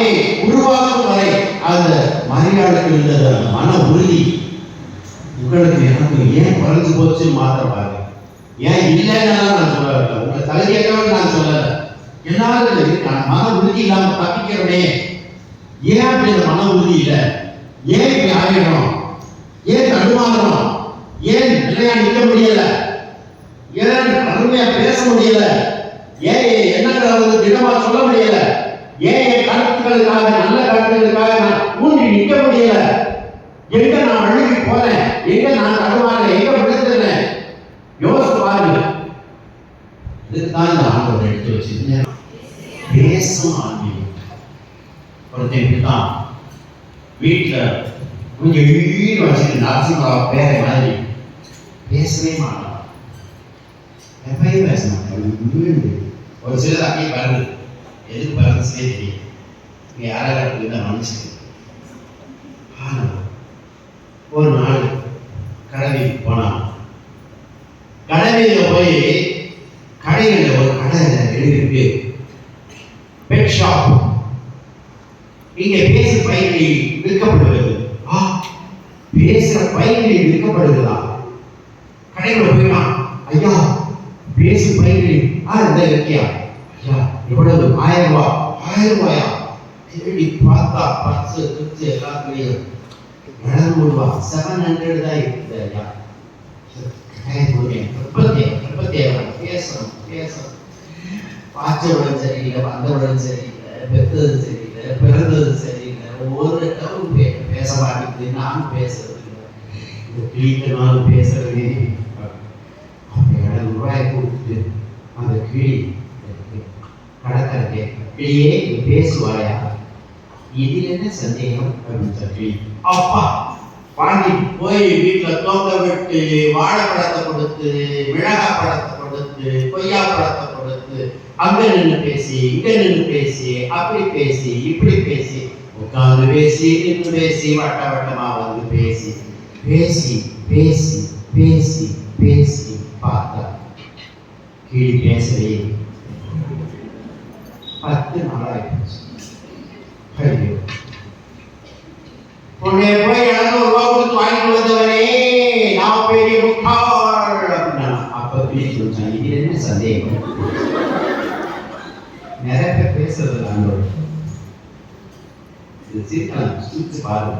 சபையை உருவாக்கும் வரை அந்த மரியாதைக்கு இருந்தது அந்த மன உறுதி உங்களுக்கு எனக்கு ஏன் குறைஞ்சு போச்சு மாத்திர பாருங்க. ஏன் இல்லைன்னு நான் சொல்லல உங்க தகுதியற்றவன் நான் சொல்லல. எல்லாரும் மன உறுதி இல்லாம தப்பிக்கிறோமே ஏன் அப்படி இந்த மன உறுதி இல்லை? ஏன் இப்படி ஆகிடணும் ஏன் தடுமாறணும் ஏன் நிலையா நிற்க முடியல? ஏன் அருமையா பேச முடியல? ஏன் என்ன திடமா சொல்ல முடியல? ஏன் என் கருத்துக்களுக்காக நல்ல கருத்துக்களுக்காக நான் ஊன்றி நிற்க முடியல? எங்க நான் அழுகி போறேன் எங்க நான் தடுமாறேன்? எங்க விழுந்துறேன் யோசிச்சு பாருங்க. இதுதான் இந்த ஆண்டவர் எடுத்து வச்சிருந்தேன் பேசும் ஆன்மீகம் ஒருத்தன் இப்படிதான் வீட்டில் கொஞ்சம் வீடு வச்சுட்டு நரசிம்மராவ் பேரை மாதிரி பேசவே மாட்டான். எப்பயும் பேச மாட்டேன். ஒரு சிலர் அப்படியே வருது. எதுக்கு பறந்துச்சுனே தெரியும்? இங்கே யாராவது இருந்தால் மனுஷன். ஆனால் ஒரு நாள் கடவைக்கு போனான். கடவையில் போய் கடைகளில் ஒரு கடை எழுதிருக்கு பெட் ஷாப் இங்கே பேசு பயிற்சி விற்கப்படுகிறது. ஆ பேசுகிற பயிற்சி விற்கப்படுகிறதா? கடைகளை போயிட்டான். ஐயா பேசு பயிற்சி ஆ இந்த இருக்கியா ஐயா எவ்வளவு ஆயிரம் ரூபாய் ஆயிரம் ரூபாயா தேடி பார்த்தா பர்ஸ் கிச்சு எல்லாத்துலயும் எழுநூறு ரூபாய் செவன் ஹண்ட்ரட் தான் இருக்குது ஐயா பேசணும் பேசணும். பாய்ச்சவுடன் சரியில்லை வந்தவுடன் சரியில்லை பெற்றது சரியில்லை பிறந்தது சரியில்லை. ஒரு டவுன் பேச மாட்டேங்குது நானும் பேசுறது இல்லை இந்த கிளிக்கனாலும் பேசுறதே அப்போ ஏழு ரூபாய் கொடுத்துட்டு அந்த கிளி கடற்கரை கேட்க நீ பேசுவாயா? இதில் என்ன சந்தேகம் அப்படின்னு சொல்லி அப்பா வாங்கி போய் வீட்டுல தோங்க விட்டு வாழைப்பழத்தை கொடுத்து மிளகா பழத்தை கொடுத்து கொய்யா பழத்தை கொடுத்து அங்க நின்று பேசி இங்க நின்று பேசி அப்படி பேசி இப்படி பேசி உட்கார்ந்து பேசி நின்று பேசி வட்ட வட்டமா வந்து பேசி பேசி பேசி பேசி பேசி பார்த்தா கீழே பேசவே பத்து பத்து போச்சு ஐயோ உன்னை போய் எழுநூறு ரூபா கொடுத்து வாங்கிட்டு வந்தவனே நான் பெரிய முட்டாள் அப்படின்னா அப்ப கிளி சொல்லிச்சான் இது என்ன சந்தேகம் நிறைய பேர் பேசுறது நான் இது சீக்கிரம் சிரிச்சு பாருங்க